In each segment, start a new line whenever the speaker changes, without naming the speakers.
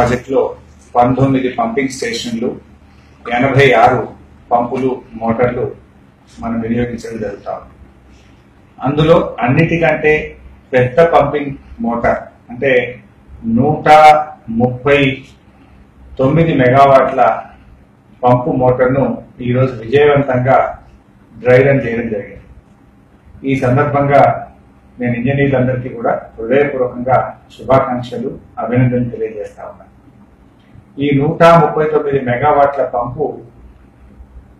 ప్రాజెక్టులో పంతొమ్మిది పంపింగ్ స్టేషన్లు ఎనభై ఆరు పంపులు మోటార్లు మనం వినియోగించడం జరుగుతా ఉంది. అందులో అన్నిటికంటే పెద్ద పంపింగ్ మోటార్ అంటే నూట ముప్పై తొమ్మిది మెగావాట్ల పంపు మోటార్ను ఈరోజు విజయవంతంగా డ్రై రన్ చేయడం జరిగింది. ఈ సందర్భంగా నేను ఇంజనీర్లందరికీ కూడా హృదయపూర్వకంగా శుభాకాంక్షలు అభినందనలు తెలియజేస్తా ఉన్నాను ఈ నూట ముప్పై తొమ్మిది మెగావాట్ల పంపు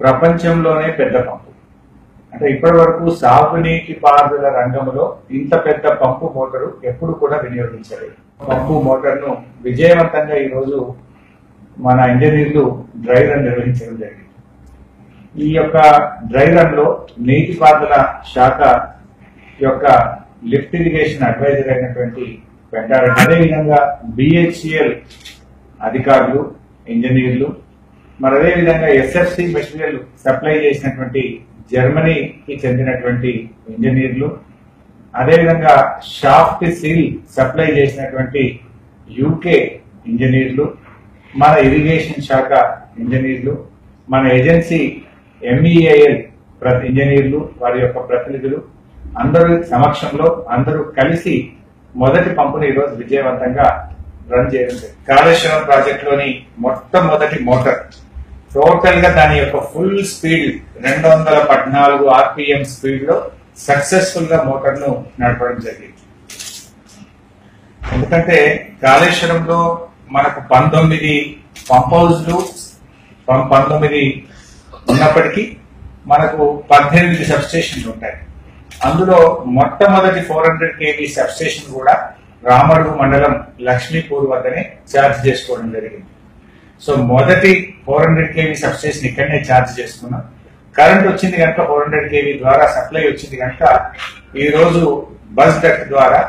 ప్రపంచంలోనే పెద్ద పంపు. అంటే ఇప్పటి వరకు సాగునీటి పారుదల రంగంలో ఇంత పెద్ద పంపు మోటారు ఎప్పుడు కూడా వినియోగించలేదు. పంపు మోటార్ను విజయవంతంగా ఈరోజు మన ఇంజనీర్లు డ్రై రన్ నిర్వహించడం జరిగింది. ఈ యొక్క డ్రై రన్లో నీటిపారుదల శాఖ యొక్క లిఫ్ట్ ఇరిగేషన్ అడ్వైజర్ అయినటువంటి వెంటారెడ్డి అదేవిధంగా బిహెచ్సిఎల్ అధికారులు ఇంజనీర్లు మరి అదేవిధంగా ఎస్ఎఫ్సి మెటీరియల్ సప్లై చేసినటువంటి జర్మనీకి చెందినటువంటి ఇంజనీర్లు అదేవిధంగా షాఫ్ట్ సీల్ సప్లై చేసినటువంటి యూకే ఇంజనీర్లు మన ఇరిగేషన్ శాఖ ఇంజనీర్లు మన ఏజెన్సీ ఎంఈఏఎల్ ఇంజనీర్లు వారి యొక్క ప్రతినిధులు అందరు సమక్షంలో అందరూ కలిసి మొదటి పంపుని ఈరోజు విజయవంతంగా రన్ చేయడం కాళేశ్వరం ప్రాజెక్ట్లోని మొట్టమొదటి మోటార్. టోటల్గా దాని యొక్క ఫుల్ స్పీడ్ రెండు వందల పద్నాలుగు ఆర్పిఎం స్పీడ్లో సక్సెస్ఫుల్గా మోటార్ను నడపడం జరిగింది. ఎందుకంటే కాళేశ్వరంలో మనకు పంతొమ్మిది పంప్ హౌజ్లు పంతొమ్మిది ఉన్నప్పటికీ మనకు పద్దెనిమిది సబ్స్టేషన్లు ఉంటాయి. అందులో మొట్టమొదటి ఫోర్ హండ్రెడ్ కేవీ సబ్స్టేషన్ కూడా రామడుగు మండలం లక్ష్మీపూర్ వద్దనే ఛార్జ్ చేసుకోవడం జరిగింది. సో మొదటి ఫోర్ హండ్రెడ్ కేవీ సబ్స్టేషన్ ఇక్కడనే ఛార్జ్ చేసుకున్నాం. కరెంట్ వచ్చింది కనుక ఫోర్ హండ్రెడ్ కేవీ ద్వారా సప్లై వచ్చింది కనుక ఈ రోజు బస్ డక్ట్ ద్వారా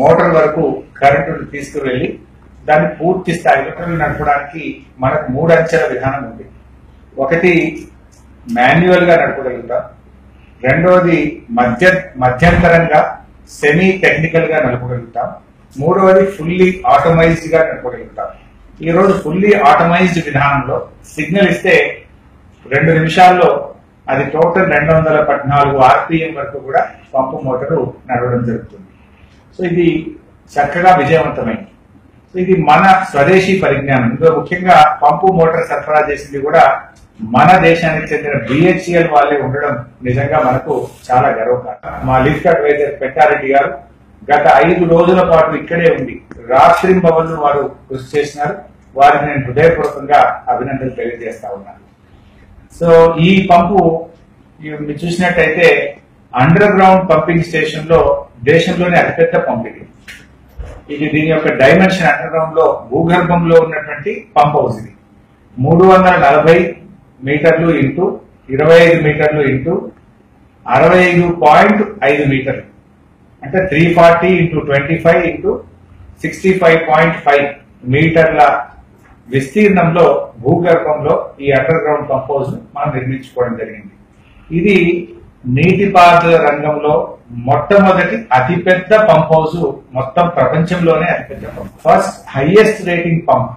మోటార్ వరకు కరెంటు తీసుకువెళ్ళి దాన్ని పూర్తి స్థాయిలో నడపడానికి మనకు మూడు అంచెల విధానం ఉంది. ఒకటి మాన్యువల్గా నడపగలుగుతాం. రెండవది మధ్య మధ్యంతరంగా సెమీ టెక్నికల్గా నడపగలుగుతాం. మూడవది ఫుల్లీ ఆటోమైజ్డ్గా నడపగలుగుతాం. ఈ రోజు ఫుల్లీ ఆటోమైజ్డ్ విధానంలో సిగ్నల్ ఇస్తే రెండు నిమిషాల్లో అది టోటల్ రెండు వందల పద్నాలుగు ఆర్పిఎం వరకు కూడా పంపు మోటారు నడవడం జరుగుతుంది. సో ఇది చక్కగా విజయవంతమైంది. ఇది మన స్వదేశీ పరిజ్ఞానం. ఇందులో ముఖ్యంగా పంపు మోటార్ సరఫరా చేసింది కూడా మన దేశానికి చెందిన బిహెచ్సిఎల్ వాళ్ళే ఉండడం నిజంగా మనకు చాలా గర్వకారణం. మా లిఫ్ట్ అడ్వైజర్ పెట్టారెడ్డి గారు గత ఐదు రోజుల పాటు ఇక్కడే ఉంది రాత్రి భవన్లు వారు కృషి చేసినారు. వారికి నేను హృదయపూర్వకంగా అభినందనలు తెలియజేస్తా ఉన్నాను. సో ఈ పంపు మీరు చూసినట్టయితే అండర్ గ్రౌండ్ పంపింగ్ స్టేషన్లో దేశంలోనే అతిపెద్ద పంపిణీ ఇది దీని యొక్క డైమెన్షన్ అండర్గ్రౌండ్లో భూగర్భంలో ఉన్నటువంటి పంప్ హౌస్ ఇది. మూడు వందల నలభై మీటర్లు ఇంటూ ఇరవై ఐదు మీటర్లు ఇంటూ అరవై ఐదు పాయింట్ ఐదు మీటర్లు. అంటే three forty into twenty five into sixty five point five మీటర్ల విస్తీర్ణంలో భూగర్భంలో ఈ అండర్ గ్రౌండ్ పంప్ హౌస్ మనం నిర్మించుకోవడం జరిగింది. ఇది నీటిపారుదల రంగంలో మొట్టమొదటి అతిపెద్ద పంప్ హౌస్ మొత్తం ప్రపంచంలోనే అతిపెద్ద pump first highest rating pump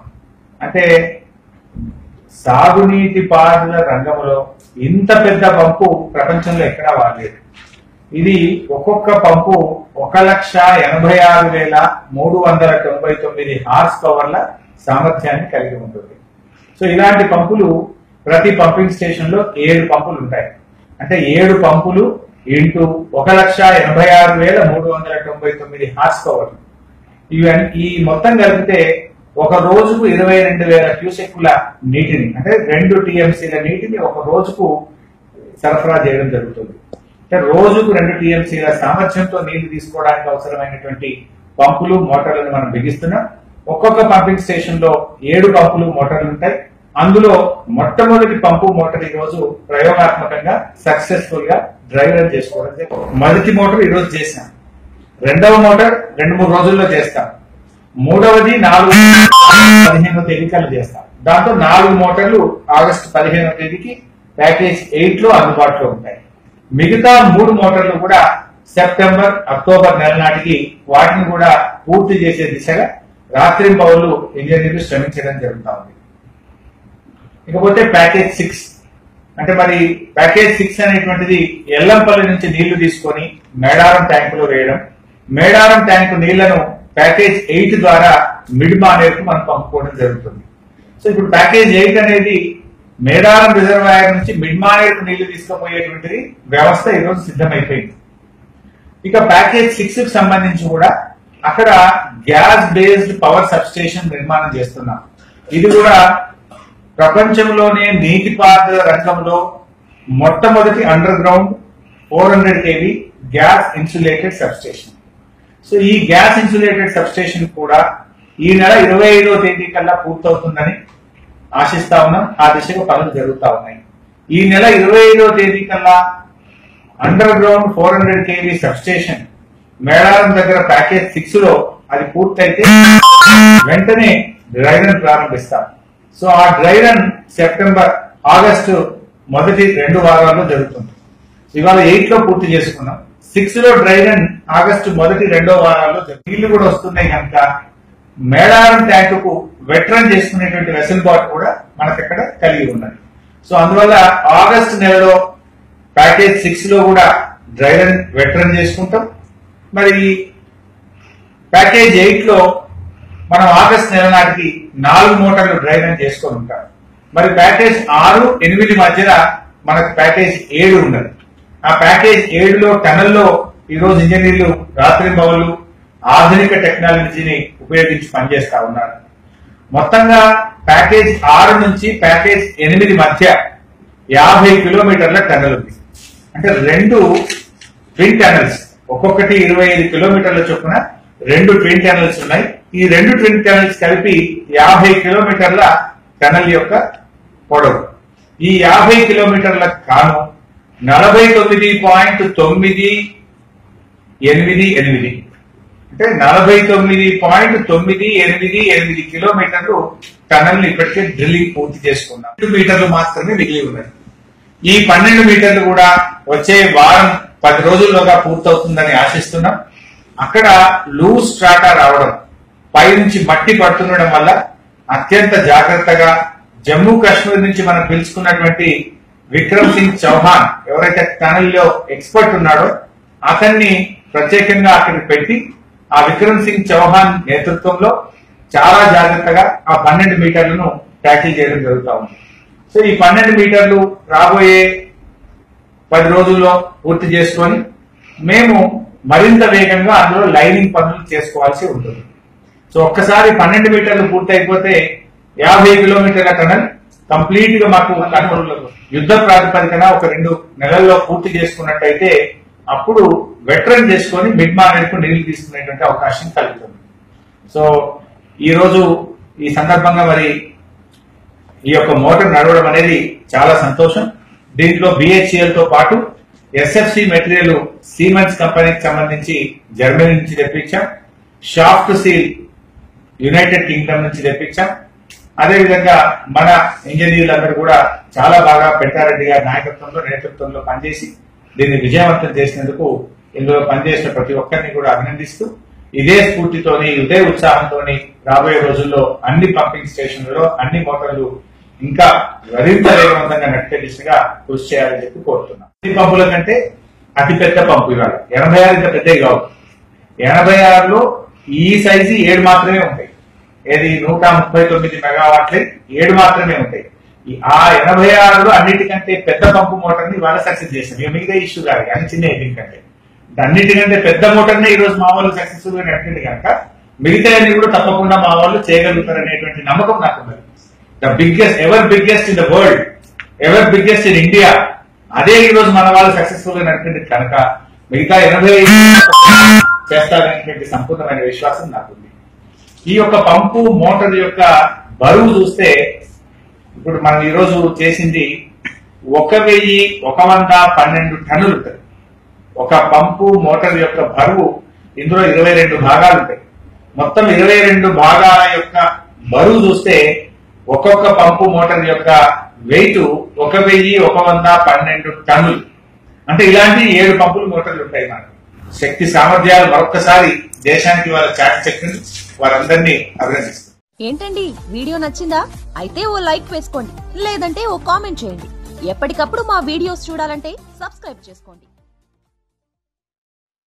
అంటే సాగునీటి పారుదల రంగంలో ఇంత పెద్ద పంపు ప్రపంచంలో ఎక్కడా వాడలేదు. ఇది ఒక్కొక్క పంపు ఒక లక్ష ఎనభై ఆరు వేల మూడు వందల తొంభై తొమ్మిది హార్స్ పవర్ల సామర్థ్యాన్ని కలిగి ఉంటుంది. సో ఇలాంటి పంపులు ప్రతి పంపింగ్ స్టేషన్లో ఏడు పంపులు ఉంటాయి. అంటే ఏడు పంపులు ఇంటూ ఒక లక్ష ఎనభై ఆరు వేల మూడు వందల తొంభై తొమ్మిది హార్స్ పవర్. ఇవన్నీ ఈ మొత్తం కలిపితే ఒక రోజుకు ఇరవై రెండు వేల క్యూసెక్కుల నీటిని అంటే రెండు టీఎంసీల నీటిని ఒక రోజుకు సరఫరా చేయడం జరుగుతుంది. అంటే రోజుకు రెండు టీఎంసీల సామర్థ్యంతో నీళ్ళు తీసుకోవడానికి అవసరమైనటువంటి పంపులు మోటార్లను మనం బిగిస్తున్నాం. ఒక్కొక్క పంపింగ్ స్టేషన్లో ఏడు పంపులు మోటార్లు ఉంటాయి. అందులో మొట్టమొదటి పంపు మోటార్ ఈ రోజు ప్రయోగాత్మకంగా సక్సెస్ఫుల్గా డ్రైవ్ రన్ చేసుకోవడం మొదటి మోటార్ ఈ రోజు రెండవ మోటార్ రెండు మూడు రోజుల్లో చేస్తాం. మూడవది నాలుగు పదిహేనవ తేదీ కల్లా చేస్తాం. దాంతో నాలుగు మోటార్లు ఆగస్టు పదిహేనవ తేదీకి ప్యాకేజ్ ఎయిట్లో అందుబాటులో ఉంటాయి. మిగతా మూడు మోటార్లు కూడా సెప్టెంబర్ అక్టోబర్ నెల నాటికి వాటిని కూడా పూర్తి చేసే దిశగా రాత్రి పౌరులు ఇంజనీర్లు శ్రమించడం జరుగుతా ఉంది. ఇకపోతే ప్యాకేజ్ సిక్స్. అంటే మరి ప్యాకేజ్ సిక్స్ అనేటువంటిది ఎల్లంపల్లి నుంచి నీళ్ళు తీసుకొని మేడారం ట్యాంకులో వేయడం. మేడారం ట్యాంకు నీళ్ళను ప్యాకేజ్ ఎయిట్ ద్వారా మిడ్ మానేరుకు మనం పంపుకోవడం జరుగుతుంది. సో ఇప్పుడు ప్యాకేజ్ ఎయిట్ అనేది మేడారం రిజర్వాయర్ నుంచి మిడ్ మానేరుకు నీళ్ళు తీసుకుపోయేటువంటిది వ్యవస్థ ఈరోజు సిద్ధమైపోయింది. ఇక ప్యాకేజ్ సిక్స్కి సంబంధించి కూడా అక్కడ గ్యాస్ బేస్డ్ పవర్ సబ్స్టేషన్ నిర్మాణం చేస్తున్నాం. ఇది కూడా ప్రపంచంలోనే నీటిపారుదల రంగంలో మొట్టమొదటి underground four hundred KV gas insulated substation so ఈ గ్యాస్ ఇన్సులేటెడ్ సబ్స్టేషన్ కూడా ఈ నెల ఇరవై ఐదో తేదీ కల్లా పూర్తవుతుందని ఆశిస్తా ఉన్నాం. ఆ దిశగా పనులు జరుగుతూ ఉన్నాయి. ఈ నెల ఇరవై ఐదో తేదీ కల్లా underground four hundred KV substation Medaram దగ్గర ప్యాకేజ్ సిక్స్లో అది పూర్తయితే వెంటనే డ్రైవర్ రన్ ప్రారంభిస్తాం. సో ఆ డ్రై రన్ సెప్టెంబర్ ఆగస్టు మొదటి రెండు వారాల్లో జరుగుతుంది. ఇవాళ ఎయిట్లో పూర్తి చేసుకున్నాం. సిక్స్లో డ్రై రన్ ఆగస్టు మొదటి రెండో వారాల్లో నీళ్ళు కూడా వస్తున్నాయి కనుక మేడారం ట్యాంకుకు వెట్రన్ చేసుకునేటువంటి వెసులుబాటు కూడా మనకు అక్కడ కలిగి ఉన్నది. సో అందువల్ల ఆగస్టు నెలలో ప్యాకేజ్ సిక్స్లో కూడా డ్రై రన్ వెట్రన్ చేసుకుంటాం. మరి ప్యాకేజ్ ఎయిట్లో మనం ఆగస్ట్ నెల నాటికి నాలుగు మోటార్లు డ్రై రన్ చేసుకొని ఉంటాం. మరి ప్యాకేజ్ ఆరు ఎనిమిది మధ్యన మనకు ప్యాకేజ్ ఏడు ఉన్నది ఆ ప్యాకేజ్ ఏడులో టనల్లో ఈరోజు ఇంజనీర్లు రాత్రి భవన్లు ఆధునిక టెక్నాలజీని ఉపయోగించి పనిచేస్తా ఉన్నారు. మొత్తంగా ప్యాకేజ్ ఆరు నుంచి ప్యాకేజ్ ఎనిమిది మధ్య యాభై కిలోమీటర్ల టనల్ ఉంది. అంటే రెండు ట్విన్ టనల్స్. ఒక్కొక్కటి ఇరవై ఐదు కిలోమీటర్ల చొప్పున రెండు ట్విన్ టనల్స్ ఉన్నాయి. ఈ రెండు ట్విన్ టనల్స్ కలిపి యాభై కిలోమీటర్ల టనల్ యొక్క పొడవు. ఈ యాభై కిలోమీటర్ల కాను నలభై తొమ్మిది పాయింట్ తొమ్మిది ఎనిమిది ఎనిమిది. అంటే నలభై తొమ్మిది పాయింట్ తొమ్మిది ఎనిమిది ఎనిమిది కిలోమీటర్లు టనల్ ఇప్పటికే డ్రిల్లింగ్ పూర్తి చేసుకున్నాం. రెండు మీటర్లు మాత్రమే మిగిలి ఉన్నాయి ఈ పన్నెండు మీటర్లు కూడా వచ్చే వారం పది రోజుల్లోగా పూర్తవుతుందని ఆశిస్తున్నాం. అక్కడ లూజ్ స్ట్రాటా రావడం పైనుంచి మట్టి పడుతుండడం వల్ల అత్యంత జాగ్రత్తగా జమ్మూ కాశ్మీర్ నుంచి మనం పిలుచుకున్నటువంటి విక్రమ్ సింగ్ చౌహాన్ ఎవరైతే టనల్లో ఎక్స్పర్ట్ ఉన్నాడో అతన్ని ప్రత్యేకంగా అక్కడికి పెట్టి ఆ విక్రమ్ సింగ్ చౌహాన్ నేతృత్వంలో చాలా జాగ్రత్తగా ఆ పన్నెండు మీటర్లను ట్యాకిల్ చేయడం జరుగుతూ ఉంది. సో ఈ పన్నెండు మీటర్లు రాబోయే పది రోజుల్లో పూర్తి చేసుకొని మేము మరింత వేగంగా అందులో లైనింగ్ పనులు చేసుకోవాల్సి ఉంటుంది. సో ఒక్కసారి పన్నెండు మీటర్లు పూర్తయిపోతే యాభై కిలోమీటర్ల టనల్ కంప్లీట్గా మాకు కనుమరులకు యుద్ధ ప్రాతిపదికన ఒక రెండు నెలల్లో పూర్తి చేసుకున్నట్టయితే అప్పుడు వెటరన్ చేసుకొని మిడ్ మార్కెట్ నీళ్ళు తీసుకునేటువంటి అవకాశం కలుగుతుంది. సో ఈ రోజు ఈ సందర్భంగా మరి ఈ యొక్క మోటార్ నడవడం అనేది చాలా సంతోషం. దీంట్లో బిహెచ్ఎల్తో పాటు ఎస్ఎఫ్సి మెటీరియల్ సీమెంట్స్ కంపెనీకి సంబంధించి జర్మనీ నుంచి తెప్పించాం. షాఫ్ట్ సీల్ యునైటెడ్ కింగ్డమ్ నుంచి తెప్పించాం. అదేవిధంగా మన ఇంజనీర్లందరూ కూడా చాలా బాగా పెట్టారెడ్డి గారి నాయకత్వంలో నేతృత్వంలో పనిచేసి దీన్ని విజయవంతం చేసినందుకు ఇందులో పనిచేసిన ప్రతి ఒక్కరిని కూడా అభినందిస్తూ ఇదే స్ఫూర్తితోని ఇదే ఉత్సాహంతోని రాబోయే రోజుల్లో అన్ని పంపింగ్ స్టేషన్లలో అన్ని మోటార్లు ఇంకా మరింత వేగవంతంగా నడిపే దిశగా కృషి చేయాలని చెప్పి కోరుతున్నాం. అన్ని పంపుల కంటే అతిపెద్ద పంపు ఇవాళ. ఎనభై ఆరు ఇంత పెద్దవి కావు. ఎనభై ఆరులో ఈ సైజు ఏడు మాత్రమే ఉంటాయి. ఏది నూట ముప్పై తొమ్మిది మెగావాట్లే ఏడు మాత్రమే ఉంటాయి. ఈ ఆ ఎనభై ఆరులో అన్నిటికంటే పెద్ద పంపు మోటార్ని ఇవాళ సక్సెస్ చేసాం మిగతా ఇష్యూ కాదు కానీ చిన్న ఎందుకంటే అన్నిటికంటే పెద్ద మోటార్నే ఈరోజు ఈ రోజు మా వాళ్ళు సక్సెస్ఫుల్గా నడిపింది కనుక మిగతా అన్ని కూడా తప్పకుండా మా వాళ్ళు చేయగలుగుతారు అనేటువంటి నమ్మకం నాకు ఉన్నది. The biggest ever biggest in the world ever biggest in India అదే ఈరోజు మన వాళ్ళు సక్సెస్ఫుల్గా నడిపింది కనుక మిగతా ఎనభై చేస్తారనేటువంటి సంపూర్ణమైన విశ్వాసం నాకుంది. ఈ యొక్క పంపు మోటార్ యొక్క బరువు చూస్తే ఇప్పుడు మనం ఈరోజు చేసింది ఒక వెయ్యి ఒక వంద పన్నెండు టన్నులు ఉంటుంది ఒక పంపు మోటార్ యొక్క బరువు ఇందులో ఇరవై రెండు భాగాలు ఉంటాయి మొత్తం ఇరవై రెండు భాగాల యొక్క బరువు చూస్తే ఒక్కొక్క పంపు మోటార్ యొక్క వెయిట్ ఒక వెయ్యి ఒక వంద పన్నెండు టన్నులు. అంటే ఇలాంటి ఏడు పంపులు మోటార్లు ఉంటాయి మనకు. శక్తి సామర్థ్యాలు మరొక్కసారి దేశానికి వాళ్ళ చాటి చెక్కింది వారందరినీ అభినందిస్తారు
ఏంటండి? వీడియో నచ్చిందా? అయితే ఓ లైక్ వేసుకోండి. లేదంటే ఓ కామెంట్ చేయండి. ఎప్పటికప్పుడు మా వీడియోస్ చూడాలంటే సబ్స్క్రైబ్ చేసుకోండి.